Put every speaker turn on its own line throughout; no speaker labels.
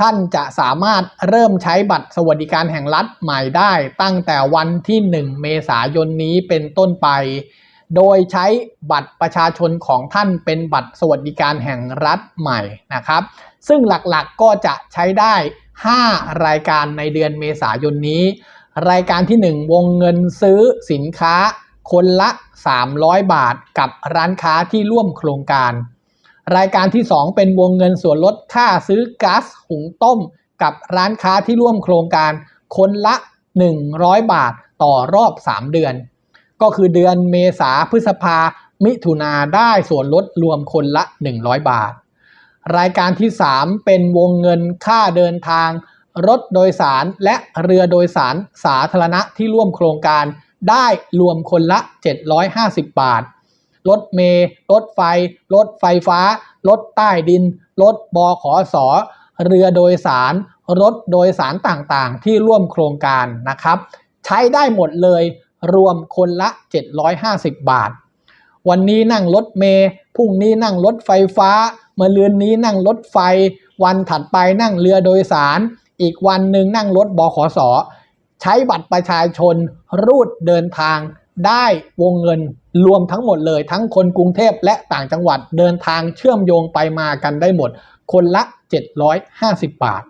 ท่านจะสามารถเริ่มใช้บัตรสวัสดิการแห่งรัฐใหม่ได้ตั้งแต่วันที่ 1 เมษายนนี้เป็นต้นไป โดยใช้บัตรประชาชนของท่านเป็นบัตรสวัสดิการแห่งรัฐใหม่นะครับ ซึ่งหลักๆก็จะใช้ได้ 5 รายการในเดือนเมษายนนี้ รายการที่ 1 วงเงินซื้อสินค้าคนละ 300 บาทกับร้านค้าที่ร่วมโครงการ รายการที่ 2 เป็นวงเงินส่วนลดค่าซื้อก๊าซหุงต้ม กับร้านค้าที่ร่วมโครงการคนละ 100 บาทต่อรอบ 3 เดือน ก็คือเดือนเมษาพฤษภามิถุนาได้ส่วนลดรวมคนละ 100 บาท รายการที่ 3 เป็นวงเงินค่าเดินทาง รถโดยสารและเรือโดยสารสาธารณะที่ร่วมโครงการได้รวมคนละ 750 บาท รถเมล์รถไฟ รถไฟฟ้า รถใต้ดิน รถบขสเรือโดยสาร รถโดยสารต่างๆ ที่ร่วมโครงการนะครับ ใช้ได้หมดเลยรวมคนละ 750 บาท วันนี้นั่งรถเมล์พรุ่งนี้นั่งรถไฟฟ้าเมื่อเรือนนี้นั่งรถไฟ วันถัดไปนั่งเรือโดยสาร อีกวันหนึ่งนั่งรถบขสใช้บัตรประชาชนรูดเดินทาง ได้วงเงินรวมทั้งหมดเลย ทั้งคนกรุงเทพและต่างจังหวัดเดินทางเชื่อมโยงไปมากันได้หมด คนละ 750 บาท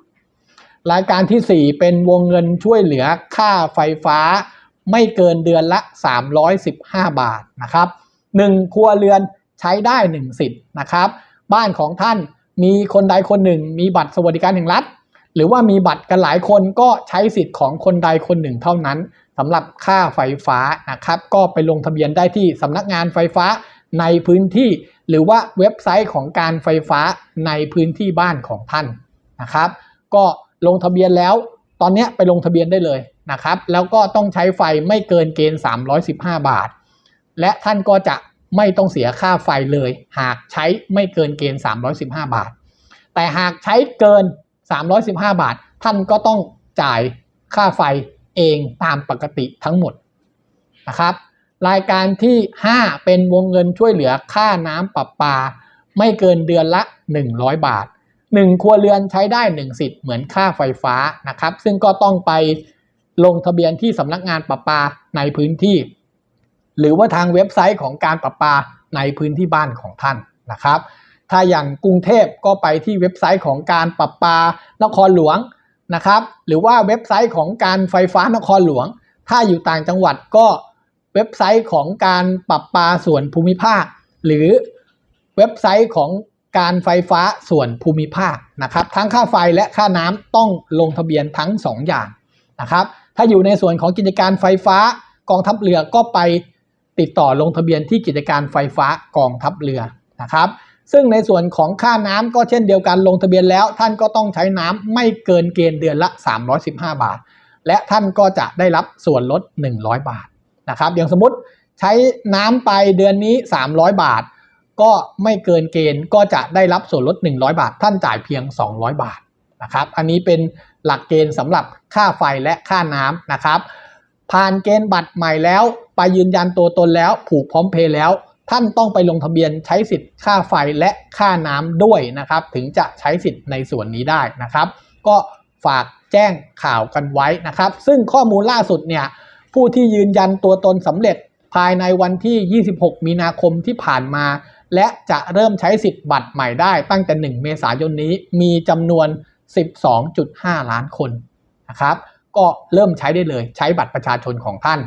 รายการที่ 4 เป็นวงเงินช่วยเหลือค่าไฟฟ้า ไม่เกินเดือนละ 315 บาทนะครับ1ครัวเรือนใช้ได้1สิทธิ์นะครับ บ้านของท่านมีคนใดคนหนึ่ง มีบัตรสวัสดิการแห่งรัฐ หรือว่ามีบัตรกันหลายคนก็ใช้สิทธิ์ของคนใดคนหนึ่งเท่านั้น สำหรับค่าไฟฟ้านะครับก็ไปลงทะเบียนได้ที่สำนักงานไฟฟ้าในพื้นที่ หรือว่าเว็บไซต์ของการไฟฟ้าในพื้นที่บ้านของท่านนะครับ ก็ลงทะเบียนแล้วตอนนี้ไปลงทะเบียนได้เลยนะครับ แล้วก็ต้องใช้ไฟไม่เกินเกณฑ์ 315 บาท และท่านก็จะไม่ต้องเสียค่าไฟเลย หากใช้ไม่เกินเกณฑ์ 315 บาท แต่หากใช้เกิน 315 บาท ท่านก็ต้องจ่ายค่าไฟ เองตามปกติทั้งหมดนะครับ รายการที่ 5 เป็นวงเงินช่วยเหลือค่าน้ำประปา ไม่เกินเดือนละ 100 บาท 1 ครัวเรือนใช้ได้ 1 สิทธิ์เหมือนค่าไฟฟ้านะครับ ซึ่งก็ต้องไปลงทะเบียนที่สำนักงานประปาในพื้นที่ หรือว่าทางเว็บไซต์ของการประปาในพื้นที่บ้านของท่านนะครับ ถ้าอย่างกรุงเทพก็ไปที่เว็บไซต์ของการประปานครหลวง นะครับ หรือว่าเว็บไซต์ของการไฟฟ้านครหลวง ถ้าอยู่ต่างจังหวัดก็เว็บไซต์ของการปรับปาส่วนภูมิภาค หรือเว็บไซต์ของการไฟฟ้าส่วนภูมิภาคนะครับ ทั้งค่าไฟและค่าน้ำต้องลงทะเบียนทั้ง 2 อย่างนะครับ ถ้าอยู่ในส่วนของกิจการไฟฟ้ากองทัพเรือก็ไปติดต่อลงทะเบียนที่กิจการไฟฟ้ากองทัพเรือนะครับ ซึ่งในส่วนของค่าน้ำก็เช่นเดียวกันลงทะเบียนแล้ว ท่านก็ต้องใช้น้ำไม่เกินเกณฑ์เดือนละ 315 บาท และท่านก็จะได้รับส่วนลด 100 บาทนะครับอย่างสมมติใช้น้ำไปเดือนนี้ 300 บาท ก็ไม่เกินเกณฑ์ก็จะได้รับส่วนลด 100 บาท ท่านจ่ายเพียง 200 บาทนะครับอันนี้เป็นหลักเกณฑ์สำหรับค่าไฟและค่าน้ำนะครับผ่านเกณฑ์บัตรใหม่แล้ว ไปยืนยันตัวตนแล้ว ผูกพร้อมเพย์แล้ว ท่านต้องไปลงทะเบียนใช้สิทธิ์ค่าไฟและค่าน้ำด้วยนะครับ ถึงจะใช้สิทธิ์ในส่วนนี้ได้นะครับ ก็ฝากแจ้งข่าวกันไว้นะครับ ซึ่งข้อมูลล่าสุดเนี่ยผู้ที่ยืนยันตัวตนสำเร็จภายในวันที่ 26 มีนาคมที่ผ่านมา และจะเริ่มใช้สิทธิ์บัตรใหม่ได้ตั้งแต่ 1 เมษายนนี้มีจำนวน 12.5 ล้านคนนะครับ ก็เริ่มใช้ได้เลยใช้บัตรประชาชนของท่าน